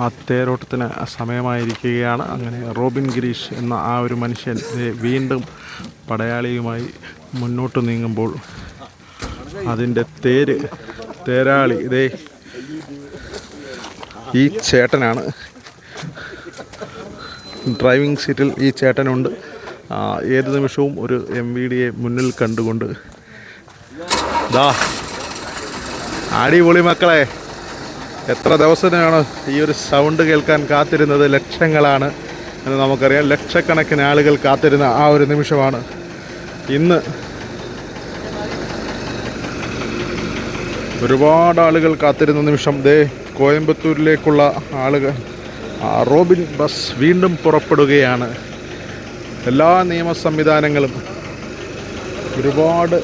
ആ തേരോട്ടത്തിന് സമയമായിരിക്കുകയാണ്. അങ്ങനെ റോബിൻ ഗിരീഷ് എന്ന ആ ഒരു മനുഷ്യൻ വീണ്ടും പടയാളിയുമായി മുന്നോട്ട് നീങ്ങുമ്പോൾ അതിന്റെ തേര് തേരാളി ഇതേ ഈ ചേട്ടനാണ്. ഡ്രൈവിംഗ് സീറ്റിൽ ഈ ചേട്ടനുണ്ട്. ഏത് നിമിഷവും ഒരു എം വി ഡിയെ മുന്നിൽ കണ്ടുകൊണ്ട് ദാ അടിപൊളി മക്കളെ. എത്ര ദിവസത്തിനാണ് ഈ ഒരു സൗണ്ട് കേൾക്കാൻ കാത്തിരുന്നത്? ലക്ഷങ്ങളാണ് എന്ന് നമുക്കറിയാം. ലക്ഷക്കണക്കിന് ആളുകൾ കാത്തിരുന്ന ആ ഒരു നിമിഷമാണ്. ഇന്ന് ഒരുപാട് ആളുകൾ കാത്തിരുന്ന നിമിഷം. ദേ കോയമ്പത്തൂരിലേക്കുള്ള ആളുകൾ. റോബിൻ ബസ് വീണ്ടും പുറപ്പെടുകയാണ്. എല്ലാ നിയമ സംവിധാനങ്ങളും ഒരുപാട്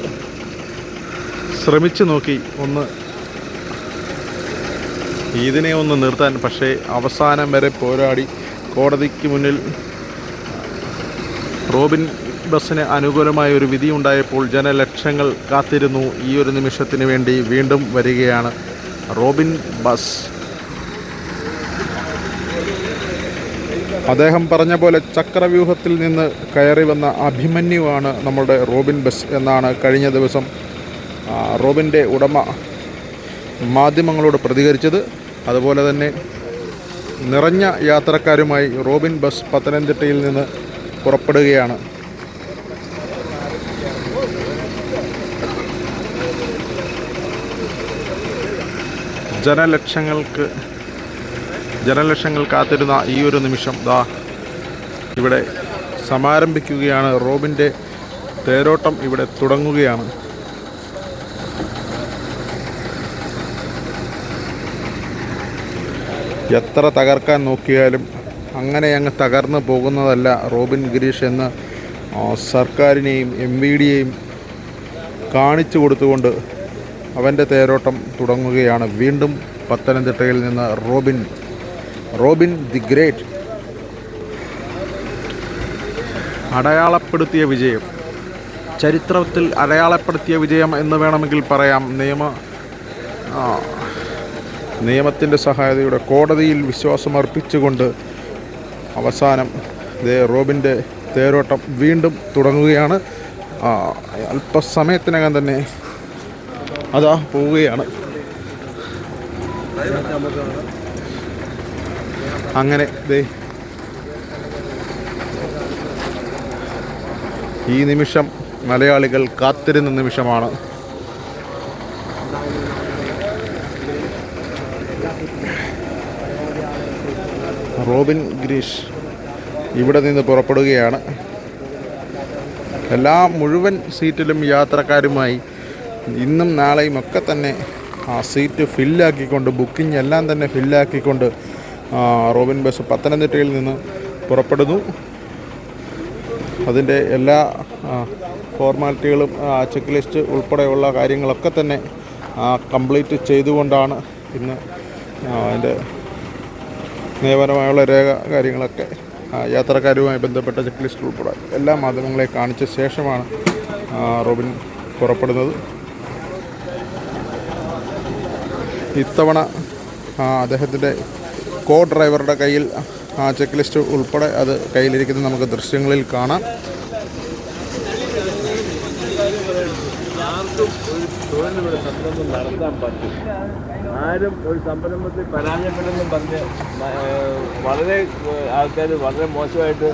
ശ്രമിച്ചു നോക്കി ഒന്ന് ഇതിനെ ഒന്ന് നിർത്താൻ പക്ഷേ അവസാനം വരെ പോരാടി. കോടതിക്ക് മുന്നിൽ റോബിൻ ബസ്സിന് അനുകൂലമായ ഒരു വിധി ഉണ്ടായപ്പോൾ ജനലക്ഷങ്ങൾ കാത്തിരുന്നു. ഈ ഒരു നിമിഷത്തിന് വേണ്ടി വീണ്ടും വരികയാണ് റോബിൻ ബസ്. അദ്ദേഹം പറഞ്ഞ പോലെ ചക്രവ്യൂഹത്തിൽ നിന്ന് കയറി വന്ന അഭിമന്യുവാണ് നമ്മുടെ റോബിൻ ബസ് എന്നാണ് കഴിഞ്ഞ ദിവസം റോബിന്റെ ഉടമ മാധ്യമങ്ങളോട് പ്രതികരിച്ചത്. അതുപോലെ തന്നെ നിറഞ്ഞ യാത്രക്കാരുമായി റോബിൻ ബസ് പത്തനംതിട്ടയിൽ നിന്ന് പുറപ്പെടുകയാണ്. ജനലക്ഷങ്ങൾക്ക് ജനലക്ഷങ്ങൾ കാത്തിരുന്ന ഈ ഒരു നിമിഷം ദാ ഇവിടെ സമാരംഭിക്കുകയാണ്. റോബിന്റെ തേരോട്ടം ഇവിടെ തുടങ്ങുകയാണ്. എത്ര തകർക്കാൻ നോക്കിയാലും അങ്ങനെ അങ്ങ് തകർന്നു പോകുന്നതല്ല റോബിൻ ഗിരീഷ് എന്ന് സർക്കാരിനെയും എം വി ഡിയെയും കാണിച്ചു കൊടുത്തുകൊണ്ട് അവന്റെ തേരോട്ടം തുടങ്ങുകയാണ്. വീണ്ടും പത്തനംതിട്ടയിൽ നിന്ന് റോബിൻ റോബിൻ ദി ഗ്രേറ്റ്. അടയാളപ്പെടുത്തിയ വിജയം. ചരിത്രത്തിൽ അടയാളപ്പെടുത്തിയ വിജയം എന്ന് വേണമെങ്കിൽ പറയാം. നിയമ നിയമത്തിന്റെ സഹായതയുടെ കോടതിയിൽ വിശ്വാസമർപ്പിച്ചുകൊണ്ട് അവസാനം ദേ റോബിന്റെ തേരോട്ടം വീണ്ടും തുടങ്ങുകയാണ്. അല്പസമയത്തിനകം തന്നെ അതാ പോവുകയാണ്. അങ്ങനെ ദേ ഈ നിമിഷം മലയാളികൾ കാത്തിരുന്ന നിമിഷമാണ്. റോബിൻ ഗിരീഷ് ഇവിടെ നിന്ന് പുറപ്പെടുകയാണ്. എല്ലാ മുഴുവൻ സീറ്റിലും യാത്രക്കാരുമായി ഇന്നും നാളെയും ഒക്കെ തന്നെ ആ സീറ്റ് ഫില്ലാക്കിക്കൊണ്ട് ബുക്കിംഗ് എല്ലാം തന്നെ ഫില്ലാക്കിക്കൊണ്ട് റോബിൻ ബസ് പത്തനംതിട്ടയിൽ നിന്ന് പുറപ്പെടുന്നു. അതിന്റെ എല്ലാ ഫോർമാലിറ്റികളും ചെക്ക് ലിസ്റ്റ് ഉൾപ്പെടെയുള്ള കാര്യങ്ങളൊക്കെ തന്നെ കംപ്ലീറ്റ് ചെയ്തുകൊണ്ടാണ് ഇന്ന് അതിന്റെ നിയമപരമായുള്ള രേഖ കാര്യങ്ങളൊക്കെ യാത്രക്കാരുമായി ബന്ധപ്പെട്ട ചെക്ക് ലിസ്റ്റ് ഉൾപ്പെടെ എല്ലാ മാധ്യമങ്ങളെ കാണിച്ച ശേഷമാണ് റോബിൻ പുറപ്പെടുന്നത്. ഇത്തവണ അദ്ദേഹത്തിന്റെ കോ ഡ്രൈവറുടെ കയ്യിൽ ആ ചെക്ക് ലിസ്റ്റ് ഉൾപ്പെടെ അത് കയ്യിലിരിക്കുന്ന നമുക്ക് ദൃശ്യങ്ങളിൽ കാണാം. തൊഴിലിവിടെ സംരംഭം നടത്താൻ പറ്റും. ആരും ഒരു സംരംഭത്തിൽ പരാജയപ്പെടുമെന്നും പറഞ്ഞ് വളരെ ആൾക്കാർ വളരെ മോശമായിട്ട്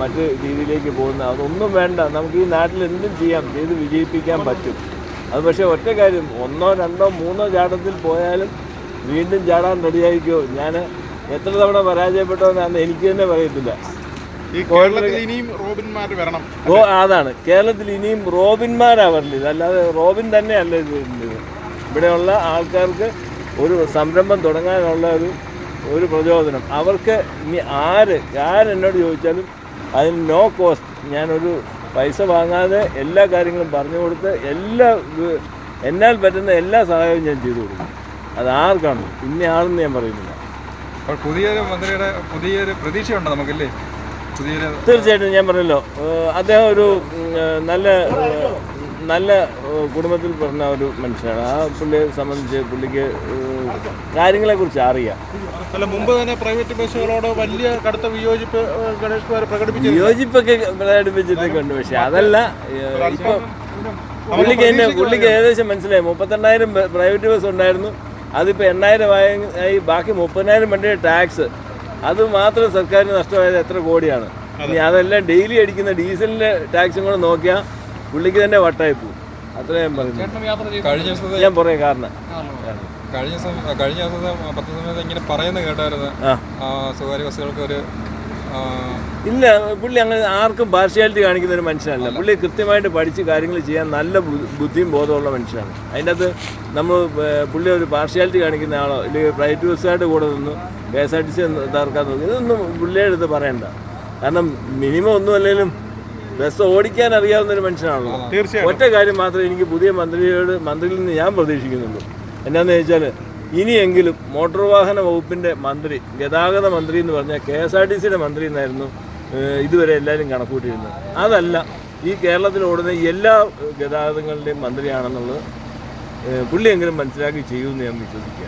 മറ്റ് രീതിയിലേക്ക് പോകുന്ന അതൊന്നും വേണ്ട. നമുക്ക് ഈ നാട്ടിൽ എന്തും ചെയ്യാം. ചെയ്ത് വിജയിപ്പിക്കാൻ പറ്റും. അത് പക്ഷേ ഒറ്റ കാര്യം. ഒന്നോ രണ്ടോ മൂന്നോ ചാട്ടത്തിൽ പോയാലും വീണ്ടും ചാടാൻ റെഡിയായിരിക്കുമോ ഞാൻ എത്ര തവണ പരാജയപ്പെട്ടോന്നാന്ന് എനിക്ക് തന്നെ പറയത്തില്ല. കേരളത്തിൽ ഇനിയും റോബിന്മാർ വരണം. ഓ അതാണ്. കേരളത്തിൽ ഇനിയും റോബിന്മാരാ വരലിത് അല്ലാതെ റോബിൻ തന്നെയല്ല ഇത് വരുന്നത് ഇവിടെയുള്ള ആൾക്കാർക്ക് ഒരു സംരംഭം തുടങ്ങാനുള്ള ഒരു ഒരു പ്രചോദനം. അവർക്ക് ഇനി ആര് ആരെന്നോട് ചോദിച്ചാലും അതിന് നോ കോസ്റ്റ് ഞാനൊരു പൈസ വാങ്ങാതെ എല്ലാ കാര്യങ്ങളും പറഞ്ഞു കൊടുത്ത് എല്ലാ എന്നാൽ പറ്റുന്ന എല്ലാ സഹായവും ഞാൻ ചെയ്തു കൊടുക്കും. അത് ആർക്കാണ്? ഇന്ന ആളെന്ന് ഞാൻ പറയുന്നില്ല. പുതിയൊരു മന്ത്രിയുടെ പുതിയൊരു പ്രതീക്ഷയുണ്ട് നമുക്കല്ലേ? തീർച്ചയായിട്ടും ഞാൻ പറഞ്ഞല്ലോ. അദ്ദേഹം ഒരു നല്ല നല്ല കുടുംബത്തിൽ പറഞ്ഞ ഒരു മനുഷ്യനാണ്. ആ പുള്ളിയെ സംബന്ധിച്ച് പുള്ളിക്ക് കാര്യങ്ങളെ കുറിച്ച് അറിയാം. അല്ല മുമ്പ് തന്നെ പ്രൈവറ്റ് ബസ്സുകളോട് വലിയ കടുത്ത വിയോജിപ്പ് ഗണേഷ്കുമാർ ഗണേഷ് കുമാർ പ്രകടിപ്പിച്ചു വിയോജിപ്പൊക്കെ പ്രകടിപ്പിച്ചിട്ടൊക്കെയുണ്ട് പക്ഷെ അതല്ല ഇപ്പൊ പുള്ളിക്ക് എന്നെ പുള്ളിക്ക് ഏകദേശം മനസ്സിലായി. മുപ്പത്തെണ്ണായിരം പ്രൈവറ്റ് ബസ് ഉണ്ടായിരുന്നു അതിപ്പോൾ എണ്ണായിരം ആയി ആയി ബാക്കി മുപ്പതിനായിരം വണ്ടിയുടെ ടാക്സ് അത് മാത്രം സർക്കാരിന് നഷ്ടമായത് എത്ര കോടിയാണ്. ഇനി അതെല്ലാം ഡെയിലി അടിക്കുന്ന ഡീസലിന്റെ ടാക്സും കൂടെ നോക്കിയാൽ പുള്ളിക്ക് തന്നെ വട്ടായി പോകും അത്ര ഞാൻ പറഞ്ഞു ഞാൻ പറയാം കാരണം. കഴിഞ്ഞ ദിവസം കഴിഞ്ഞ ദിവസത്തെ പത്ത് സമയത്ത് ഇങ്ങനെ പറയുന്നത് കേട്ടായിരുന്നു. സ്വകാര്യ ബസ്സുകൾക്ക് ഒരു ഇല്ല പുള്ളി അങ്ങനെ ആർക്കും പാർഷ്യാലിറ്റി കാണിക്കുന്ന ഒരു മനുഷ്യനല്ല. പുള്ളി കൃത്യമായിട്ട് പഠിച്ച് കാര്യങ്ങൾ ചെയ്യാൻ നല്ല ബുദ്ധിയും ബോധമുള്ള മനുഷ്യനാണ്. അതിന്റെ അകത്ത് നമ്മൾ പുള്ളി ഒരു പാർഷ്യാലിറ്റി കാണിക്കുന്ന ആളോ അല്ലെങ്കിൽ പ്രൈവറ്റ് ബസ്സുകാരുടെ കൂടെ നിന്ന് K S R T C തകർക്കാൻ നോക്കി ഇതൊന്നും പുള്ളിയുടെ അടുത്ത് പറയണ്ട. കാരണം മിനിമം ഒന്നും അല്ലെങ്കിലും ബസ് ഓടിക്കാൻ അറിയാവുന്ന ഒരു മനുഷ്യനാണല്ലോ. തീർച്ചയായും ഒറ്റ കാര്യം മാത്രമേ എനിക്ക് പുതിയ മന്ത്രിയോട് മന്ത്രിയിൽ നിന്ന് ഞാൻ പ്രതീക്ഷിക്കുന്നുള്ളൂ. എന്നാന്ന് വെച്ചാൽ ഇനിയെങ്കിലും മോട്ടോർ വാഹന വകുപ്പിന്റെ മന്ത്രി ഗതാഗത മന്ത്രി എന്ന് പറഞ്ഞാൽ കെ എസ് ആർ ടി സിയുടെ മന്ത്രി എന്നായിരുന്നു ഇതുവരെ എല്ലാവരും കണക്കൂട്ടിയിരുന്നത്. അതല്ല ഈ കേരളത്തിൽ ഓടുന്ന എല്ലാ ഗതാഗതങ്ങളുടെയും മന്ത്രിയാണെന്നുള്ളത് പുള്ളിയെങ്കിലും മനസ്സിലാക്കി ചെയ്യുമെന്ന് ഞാൻ വിശ്വസിക്കുക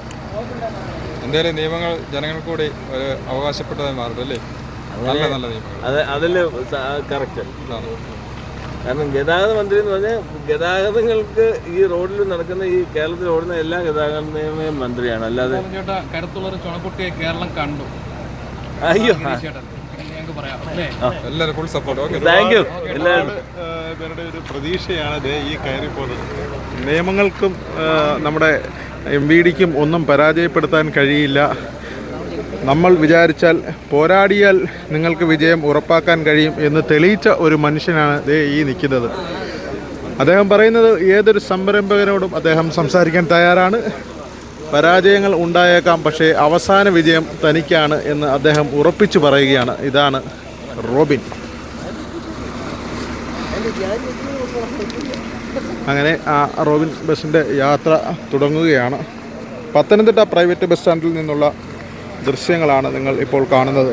എന്തായാലും നിയമങ്ങൾ ജനങ്ങൾക്ക് കൂടി ഒരു അവകാശപ്പെട്ടതായി മാറും അല്ലേ? നല്ല നല്ല നിയമങ്ങൾ. അത് അതിൽ കറക്റ്റ്. കാരണം ഗതാഗത മന്ത്രി എന്ന് പറഞ്ഞാൽ ഗതാഗതങ്ങൾക്ക് ഈ റോഡിൽ നടക്കുന്ന ഈ കേരളത്തിൽ ഓടുന്ന എല്ലാ ഗതാഗത നിയമയും മന്ത്രിയാണ്. അല്ലാതെ ചുണക്കുട്ടിയെ കേരളം കണ്ടു. അയ്യോ. എല്ലാവരും full support okay thank you എല്ലാവരും. ഏഹ്, ഒരു പ്രതീക്ഷയാണ് ദേ ഈ കയറി പോകുന്നത് നിയമങ്ങൾക്കും നമ്മുടെ എം വി ഡിക്കും ഒന്നും പരാജയപ്പെടുത്താൻ കഴിയില്ല. നമ്മൾ വിചാരിച്ചാൽ പോരാടിയാൽ നിങ്ങൾക്ക് വിജയം ഉറപ്പാക്കാൻ കഴിയും എന്ന് തെളിയിച്ച ഒരു മനുഷ്യനാണ് ദേ ഈ നിൽക്കുന്നത്. അദ്ദേഹം പറയുന്നത് ഏതൊരു സംരംഭകനോടും അദ്ദേഹം സംസാരിക്കാൻ തയ്യാറാണ്. പരാജയങ്ങൾ ഉണ്ടായേക്കാം പക്ഷേ അവസാന വിജയം തനിക്കാണ് എന്ന് അദ്ദേഹം ഉറപ്പിച്ചു പറയുകയാണ്. ഇതാണ് റോബിൻ. അങ്ങനെ ആ റോബിൻ ബസ്സിന്റെ യാത്ര തുടങ്ങുകയാണ്. പത്തനംതിട്ട പ്രൈവറ്റ് ബസ് സ്റ്റാൻഡിൽ നിന്നുള്ള ദൃശ്യങ്ങളാണ് നിങ്ങൾ ഇപ്പോൾ കാണുന്നത്.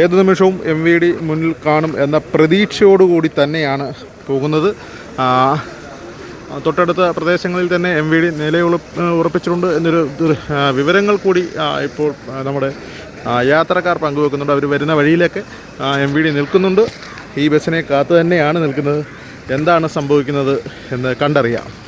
ഏത് നിമിഷവും എം വി ഡി മുന്നിൽ കാണും എന്ന പ്രതീക്ഷയോടുകൂടി തന്നെയാണ് പോകുന്നത്. തൊട്ടടുത്ത പ്രദേശങ്ങളിൽ തന്നെ എം വി ഡി നിലയുറ ഉറപ്പിച്ചിട്ടുണ്ട് എന്നൊരു വിവരങ്ങൾ കൂടി ഇപ്പോൾ നമ്മുടെ യാത്രക്കാർ പങ്കുവെക്കുന്നുണ്ട്. അവർ വരുന്ന വഴിയിലൊക്കെ എം വി ഡി നിൽക്കുന്നുണ്ട്. ഈ ബസ്സിനെ കാത്തു തന്നെയാണ് നിൽക്കുന്നത്. എന്താണ് സംഭവിക്കുന്നത് എന്ന് കണ്ടറിയാം.